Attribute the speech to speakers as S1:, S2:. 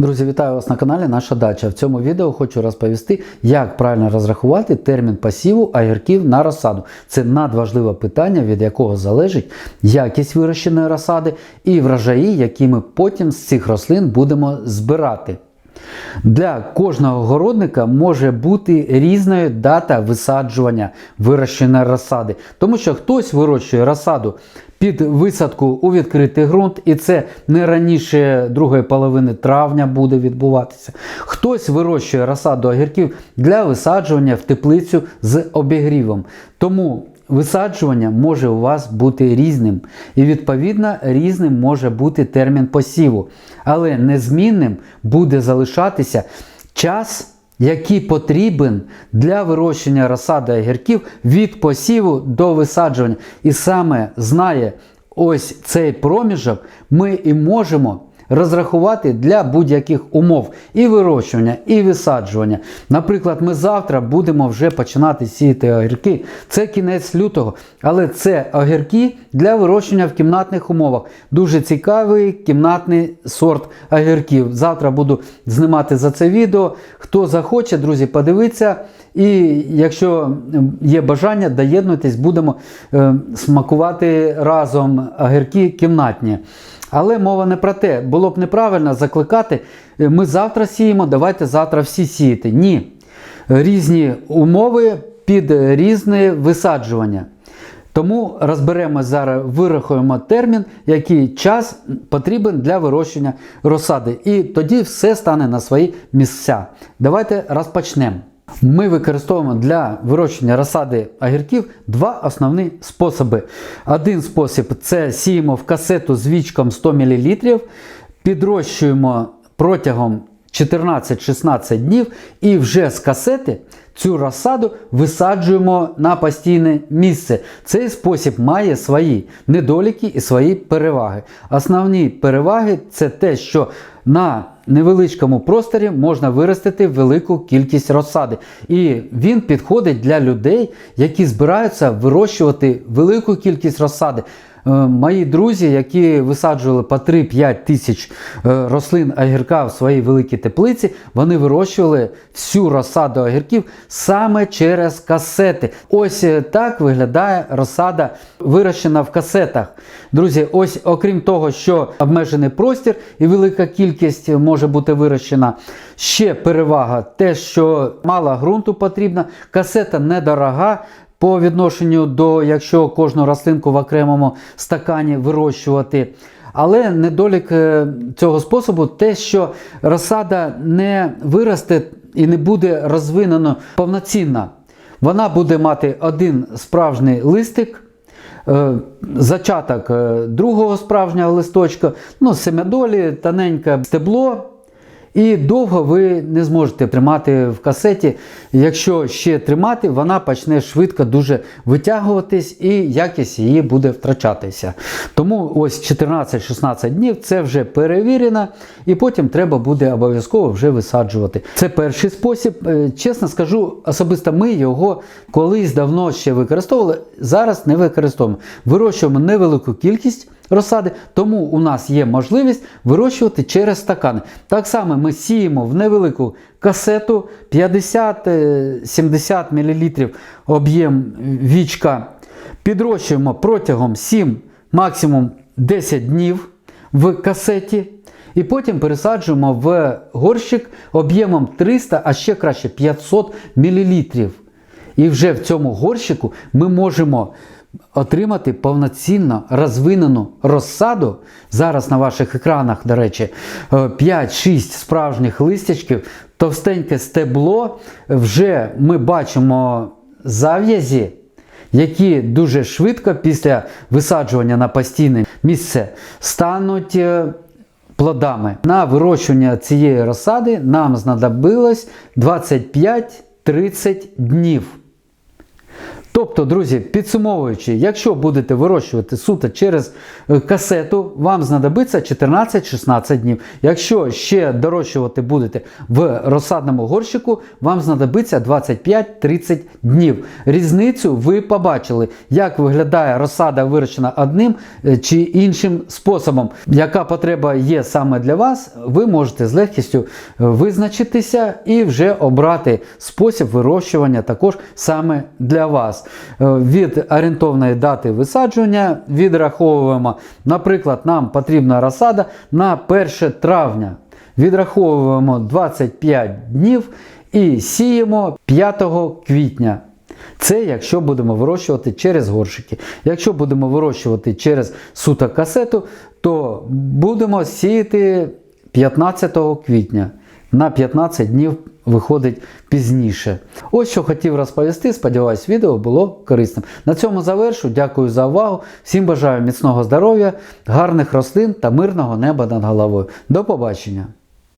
S1: Друзі, вітаю вас на каналі Наша Дача. В цьому відео хочу розповісти, як правильно розрахувати термін посіву огірків на розсаду. Це надважливе питання, від якого залежить якість вирощеної розсади і врожаї, які ми потім з цих рослин будемо збирати. Для кожного городника може бути різною дата висаджування вирощеної розсади, тому що хтось вирощує розсаду під висадку у відкритий ґрунт, і це не раніше другої половини травня буде відбуватися. Хтось вирощує розсаду огірків для висаджування в теплицю з обігрівом. Тому Висаджування може у вас бути різним, і відповідно різним може бути термін посіву, але незмінним буде залишатися час, який потрібен для вирощення розсади огірків від посіву до висаджування. І саме знає ось цей проміжок, ми і можемо розрахувати для будь-яких умов і вирощування, і висаджування. Наприклад, ми завтра будемо вже починати сіяти огірки. Це кінець лютого, але це огірки для вирощення в кімнатних умовах. Дуже цікавий кімнатний сорт огірків. Завтра буду знімати за це відео. Хто захоче, друзі, подивіться. І якщо є бажання, доєднуйтесь, будемо е, смакувати разом огірки кімнатні. Але мова не про те. Було б неправильно закликати, «Е, ми завтра сіємо, давайте завтра всі сіяти. Ні. Різні умови під різне висаджування. Тому розберемо зараз, вирахуємо термін, який час потрібен для вирощення розсади. І тоді все стане на свої місця. Давайте розпочнемо. Ми використовуємо для вирощення розсади огірків два основні способи. Один спосіб це сіємо в касету з вічком 100 мл, підрощуємо протягом 14-16 днів і вже з касети цю розсаду висаджуємо на постійне місце. Цей спосіб має свої недоліки і свої переваги. Основні переваги це те, що на невеличкому просторі можна виростити велику кількість розсади. І він підходить для людей, які збираються вирощувати велику кількість розсади. Е, Мої друзі, які висаджували по 3-5 тисяч е, рослин огірка в своїй великій теплиці, вони вирощували всю розсаду огірків саме через касети. Ось е, так виглядає розсада, вирощена в касетах. Друзі, ось окрім того, що обмежений простір і велика кількість може бути вирощена. Ще перевага те, що мало ґрунту потрібно, касета недорога. По відношенню до, якщо кожну рослинку в окремому стакані вирощувати. Але недолік е, цього способу те, що розсада не виросте і не буде розвинено повноцінно. Вона буде мати один справжній листик, е, зачаток е, другого справжнього листочка, ну, семядолі, тоненьке стебло. І довго ви не зможете тримати в касеті. Якщо ще тримати, вона почне швидко дуже витягуватись і якість її буде втрачатися. Тому ось 14-16 днів це вже перевірено, і потім треба буде обов'язково вже висаджувати. Це перший спосіб. Е, Чесно скажу, особисто ми його колись давно ще використовували, зараз не використовуємо. Вирощуємо невелику кількість розсади, тому у нас є можливість вирощувати через стакани. Так само ми сіємо в невелику касету 50-70 мл об'єм вічка, підрощуємо протягом 7, максимум 10 днів в касеті. І потім пересаджуємо в горщик об'ємом 300, а ще краще 500 мл. І вже в цьому горщику ми можемо отримати повноцінно розвинену розсаду. Зараз на ваших екранах, до речі, 5-6 справжніх листячків, товстеньке стебло. Вже ми бачимо зав'язі, які дуже швидко після висаджування на постійне місце стануть. е, Плодами на вирощування цієї розсади нам знадобилось 25-30 днів. Тобто, друзі, підсумовуючи, якщо будете вирощувати суто через е, касету, вам знадобиться 14-16 днів. Якщо ще дорощувати будете в розсадному горщику, вам знадобиться 25-30 днів. Різницю ви побачили, як виглядає розсада вирощена одним е, чи іншим способом. Яка потреба є саме для вас, ви можете з легкістю е, визначитися і вже обрати спосіб вирощування також саме для вас. Е, Від орієнтовної дати висаджування відраховуємо, наприклад, нам потрібна розсада на 1 травня. Відраховуємо 25 днів і сіємо 5 квітня. Це якщо будемо вирощувати через горшики. Якщо будемо вирощувати через суто касету, то будемо сіяти 15 квітня. На 15 днів виходить пізніше. Ось що хотів розповісти. Сподіваюсь, відео було корисним. На цьому завершу. Дякую за увагу. Всім бажаю міцного здоров'я, гарних рослин та мирного неба над головою. До побачення!